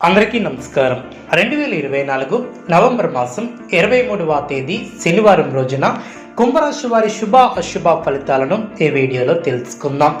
అందరికీ నమస్కారం. రెండు వేల ఇరవై నాలుగు నవంబర్ మాసం ఇరవై మూడవ తేదీ శనివారం రోజున కుంభరాశి వారి శుభ అశుభ ఫలితాలను ఈ వీడియోలో తెలుసుకుందాం.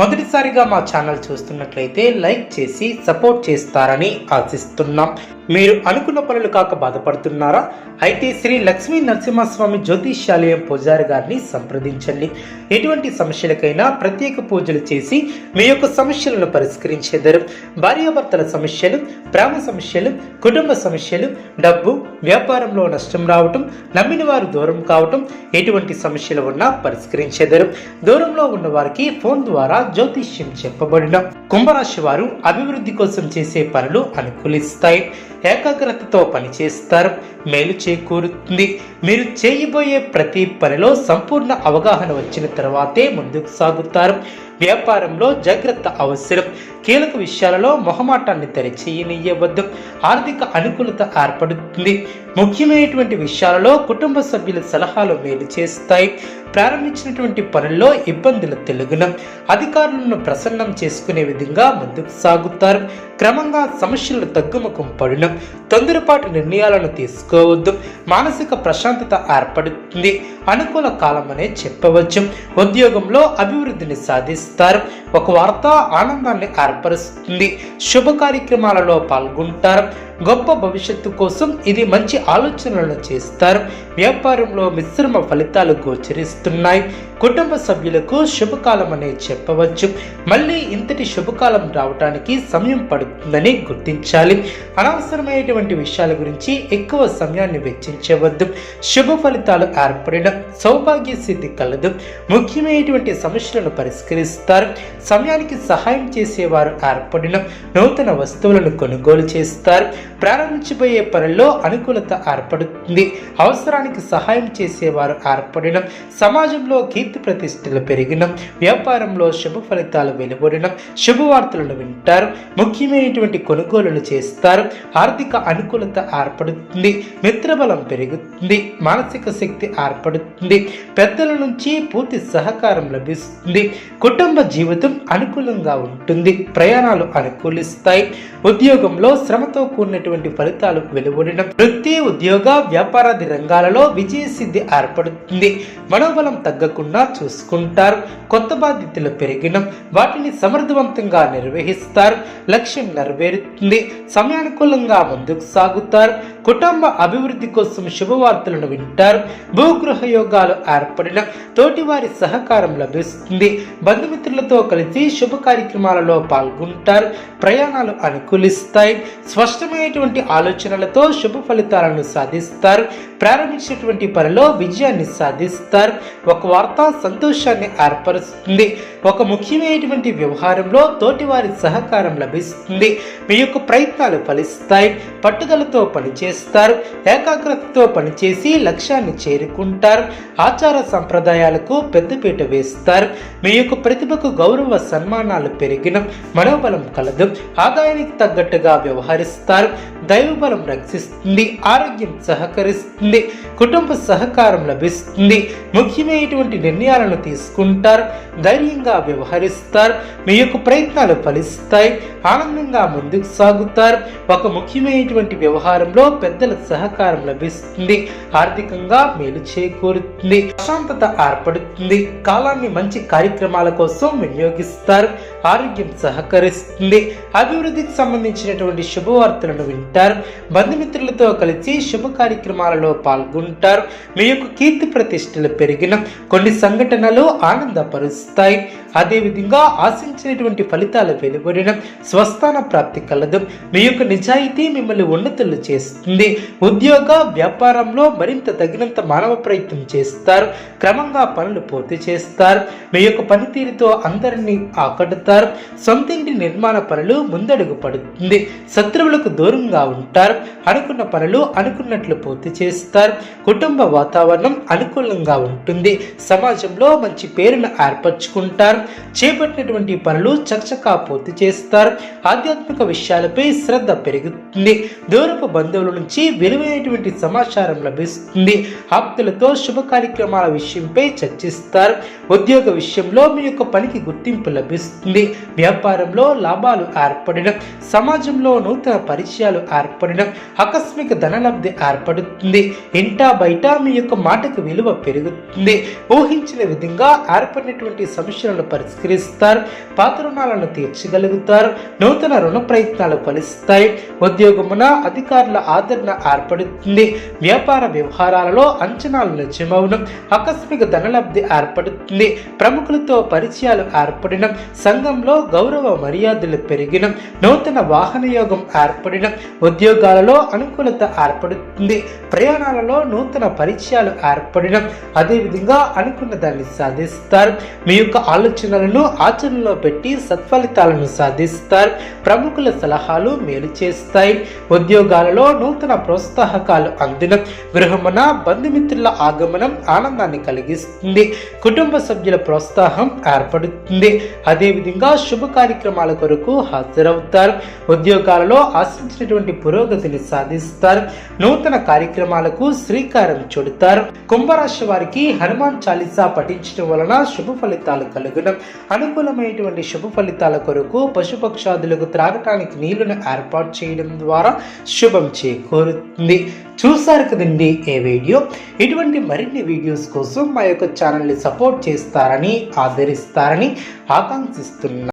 మొదటిసారిగా మా ఛానల్ చూస్తున్నట్లయితే లైక్ చేసి సపోర్ట్ చేస్తారని ఆశిస్తున్నాం. మీరు అనుకున్న పనులు కాక బాధపడుతున్నారా? అయితే శ్రీ లక్ష్మీ నరసింహస్వామి జ్యోతిష్యాలయం పూజారి గారిని సంప్రదించండి. ఎటువంటి సమస్యలకైనా ప్రత్యేక పూజలు చేసి మీ యొక్క సమస్యలను పరిష్కరించేదరు. భార్యాభర్తల సమస్యలు ప్రేమ సమస్యలు కుటుంబ సమస్యలు డబ్బు వ్యాపారంలో నష్టం రావటం నమ్మిన వారు దూరం కావటం ఎటువంటి సమస్యలు ఉన్నా పరిష్కరించేదరు. దూరంలో ఉన్న వారికి ఫోన్ ద్వారా జ్యోతిష్యం చెప్పబడిన. కుంభరాశి వారు అభివృద్ధి కోసం చేసే పనులు అనుకూలిస్తాయి. ఏకాగ్రతతో పనిచేస్తారు. మేలు చేకూరుతుంది. మీరు చేయబోయే ప్రతి పనిలో సంపూర్ణ అవగాహన వచ్చిన తర్వాతే ముందుకు సాగుతారు. వ్యాపారంలో జాగ్రత్త అవసరం. కీలక విషయాలలో మొహమాటాన్ని తెరచేయనియ్యవద్దు ఆర్థిక అనుకూలత ఏర్పడుతుంది. ముఖ్యమైనటువంటి విషయాలలో కుటుంబ సభ్యుల సలహాలు మేలు చేస్తాయి. ప్రారంభించినటువంటి పనుల్లో ఇబ్బందులు తెలుగున అధికారులను ప్రసన్నం చేసుకునే విధంగా ముందుకు సాగుతారు. క్రమంగా సమస్యలు తగ్గుముఖం పడిన తొందరపాటు నిర్ణయాలను తీసుకోవద్దు. మానసిక ప్రశాంతత ఏర్పడుతుంది. అనుకూల కాలం అనే చెప్పవచ్చు. ఉద్యోగంలో అభివృద్ధిని సాధిస్తారు. ఒక వార్త ఆనందాన్ని ఏర్పరుస్తుంది. శుభ కార్యక్రమాలలో పాల్గొంటారు. గొప్ప భవిష్యత్తు కోసం ఇది మంచి ఆలోచనలను చేస్తారు. వ్యాపారంలో మిశ్రమ ఫలితాలు గోచరిస్తున్నాయి. కుటుంబ సభ్యులకు శుభకాలం అనే చెప్పవచ్చు. మళ్ళీ ఇంతటి శుభకాలం రావడానికి సమయం పడుతుందని గుర్తించాలి. అనవసరమైనటువంటి విషయాల గురించి ఎక్కువ సమయాన్ని వెచ్చించవద్దు. శుభ ఫలితాలు ఏర్పడడం సౌభాగ్య సిద్ధి కలదు. ముఖ్యమైనటువంటి సమస్యలను పరిష్కరిస్తారు. సమయానికి సహాయం చేసేవారు ఏర్పడిన నూతన వస్తువులను కొనుగోలు చేస్తారు. ప్రారంభించబోయే పనుల్లో అనుకూలత ఏర్పడుతుంది. అవసరానికి సహాయం చేసేవారు ఏర్పడడం సమాజంలో కీర్తి ప్రతిష్టలు పెరిగిన వ్యాపారంలో శుభ ఫలితాలు వెలువడడం శుభవార్తలను వింటారు ముఖ్యమైనటువంటి కొనుగోలులు చేస్తారు ఆర్థిక అనుకూలత ఏర్పడుతుంది మిత్రబలం పెరుగుతుంది మానసిక శక్తి ఏర్పడుతుంది పెద్దల నుంచి పూర్తి సహకారం లభిస్తుంది కుటుంబ జీవితం అనుకూలంగా ఉంటుంది ప్రయాణాలు అనుకూలిస్తాయి ఉద్యోగంలో శ్రమతో కూడినటువంటి ఫలితాలు వెలువడిన వృత్తి ఉద్యోగ వ్యాపారాది రంగాలలో విజయ సిద్ధి ఏర్పడుతుంది. మనోబలం తగ్గకుండా చూసుకుంటారు. కొత్త బాధ్యతలు పెరిగిన వాటిని సమర్థవంతంగా నిర్వహిస్తారు. లక్ష్యం నెరవేరుతుంది. సమయానుకూలంగా ముందుకు సాగుతారు. కుటుంబ అభివృద్ధి కోసం శుభవార్తలను వింటారు. భూగృహ యోగాలు ఏర్పడిన తోటివారి సహకారం లభిస్తుంది. బంధుమిత్రులతో కలిసి శుభ కార్యక్రమాలలో పాల్గొంటారు. ప్రయాణాలు అను అనుకూలిస్తాయి స్పష్టమైనటువంటి ఆలోచనలతో శుభ ఫలితాలను సాధిస్తారు. ప్రారంభించినటువంటి పనిలో విజయాన్ని సాధిస్తారు. ఒక వార్త సంతోషాన్ని ఏర్పరుస్తుంది. ఒక ముఖ్యమైనటువంటి వ్యవహారంలో తోటివారి సహకారం లభిస్తుంది. మీ యొక్క ప్రయత్నాలు ఫలిస్తాయి. పట్టుదలతో పనిచేస్తారు. ఏకాగ్రతతో పనిచేసి లక్ష్యాన్ని చేరుకుంటారు. ఆచార సంప్రదాయాలకు పెద్దపీట వేస్తారు. మీ యొక్క ప్రతిభకు గౌరవ సన్మానాలు పెరిగిన. మనోబలం కలదు. ఆదాయానికి తగ్గట్టుగా వ్యవహరిస్తారు. దైవబలం రక్షిస్తుంది. ఆరోగ్యం సహకరిస్తుంది. కుటుంబ సహకారం లభిస్తుంది. ముఖ్యమైనటువంటి నిర్ణయాలను తీసుకుంటారు. ధైర్యంగా వ్యవహరిస్తారు. మీ యొక్క ప్రయత్నాలు ఫలిస్తాయి. ఆనందంగా ముందుకు సాగుతారు. ఒక ముఖ్యమైనటువంటి వ్యవహారంలో పెద్దల సహకారం లభిస్తుంది. ఆర్థికంగా మేలు చేకూరుతుంది. ప్రశాంతత ఏర్పడుతుంది. కాలాన్ని మంచి కార్యక్రమాల కోసం వినియోగిస్తారు. ఆరోగ్యం సహకరిస్తుంది. అభివృద్ధికి సంబంధించినటువంటి శుభవార్తలను వింటారు. బంధుమిత్రులతో కలిసి శుభ కార్యక్రమాలలో పాల్గొంటారు. మీ యొక్క కీర్తి ప్రతిష్టలు పెరిగిన కొన్ని సంఘటనలు ఆనందపరుస్తాయి. అదేవిధంగా ఆశించినటువంటి ఫలితాలు వెలువడిన స్వస్థాన ప్రాప్తి కలదు. మీ యొక్క నిజాయితీ మిమ్మల్ని ఉన్నతులు చేస్తుంది. ఉద్యోగ వ్యాపారంలో మరింత తగినంత మానవ ప్రయత్నం చేస్తారు. క్రమంగా పనులు పూర్తి చేస్తారు. మీ యొక్క పనితీరుతో అందరినీ ఆకట్టుతారు. సొంత ఇంటి నిర్మాణ పనులు ముందడుగు పడుతుంది. శత్రువులకు దూరంగా ఉంటారు. అనుకున్న పనులు అనుకున్నట్లు పూర్తి చేస్తారు. కుటుంబ వాతావరణం అనుకూలంగా ఉంటుంది. సమాజంలో మంచి పేరును ఏర్పరచుకుంటారు. చేపట్టినటువంటి పనులు చకచకా పూర్తి చేస్తారు. ఆధ్యాత్మిక విషయాలపై శ్రద్ధ పెరుగుతుంది. దూరపు బంధువుల నుంచి విలువైనటువంటి సమాచారం లభిస్తుంది. ఆప్తులతో శుభ కార్యక్రమాల విషయంపై చర్చిస్తారు. ఉద్యోగ విషయంలో మీ యొక్క పనికి గుర్తింపు లభిస్తుంది. వ్యాపారంలో లాభాలు ఏర్పడడం సమాజంలో నూతన పరిచయాలు ఏర్పడడం ఆకస్మిక ధనలబ్ధి ఏర్పడుతుంది. ఇంటా బయట మీ యొక్క మాటకు విలువ పెరుగుతుంది. ఊహించిన విధంగా ఏర్పడినటువంటి సమస్యలను పరిష్కరిస్తారు పాత రుణాలను తీర్చగలుగుతారు నూతన రుణ ప్రయత్నాలు ఫలిస్తాయి. ఉద్యోగమున అధికారుల ఆదరణ ఏర్పడుతుంది. వ్యాపార వ్యవహారాలలో అంచనాలు నిజమవడం ఆకస్మిక ధనలబ్ధి ఏర్పడుతుంది. ప్రముఖులతో పరిచయాలు ఏర్పడడం సంఘంలో గౌరవ మర్యాదలు పెరిగిన నూతన వాహన యోగం ఏర్పడడం ఉద్యోగాలలో అనుకూలత ఏర్పడుతుంది. ప్రయాణాలలో నూతన పరిచయాలు ఏర్పడడం అదేవిధంగా అనుకున్న దాన్ని సాధిస్తారు. మీ యొక్క ఆలోచనలను ఆచరణలో పెట్టి సత్ఫలితాలను సాధిస్తారు. ప్రముఖుల సలహాలు మేలు చేస్తాయి. ఉద్యోగాలలో నూతన ప్రోత్సాహకాలు అందడం గృహమున బంధుమిత్రుల ఆగమనం ఆనందాన్ని కలిగిస్తుంది. కుటుంబ సభ్యుల ప్రోత్సాహం ఏర్పడుతుంది. అదేవిధంగా శుభ కార్యక్రమాల కొరకు హాజరవుతారు. ఉద్యోగాలలో ఆశించినటువంటి పురోగతిని సాధిస్తారు. నూతన కార్యక్రమాలకు శ్రీకారం చుడతారు. కుంభరాశి వారికి హనుమాన్ చాలీసా పఠించడం వలన శుభ ఫలితాలు కలుగును. అనుకూలమైనటువంటి శుభ ఫలితాల కొరకు పశుపక్షాదులకు త్రాగటానికి నీళ్ళను ఏర్పాటు చేయడం ద్వారా శుభం చేకూరుతుంది. చూసారు కదండి ఏ వీడియో? ఇటువంటి మరిన్ని వీడియోస్ కోసం మా యొక్క ఛానల్ని సపోర్ట్ చేస్తారని ఆదరిస్తారని ఆకాంక్షిస్తున్నాను.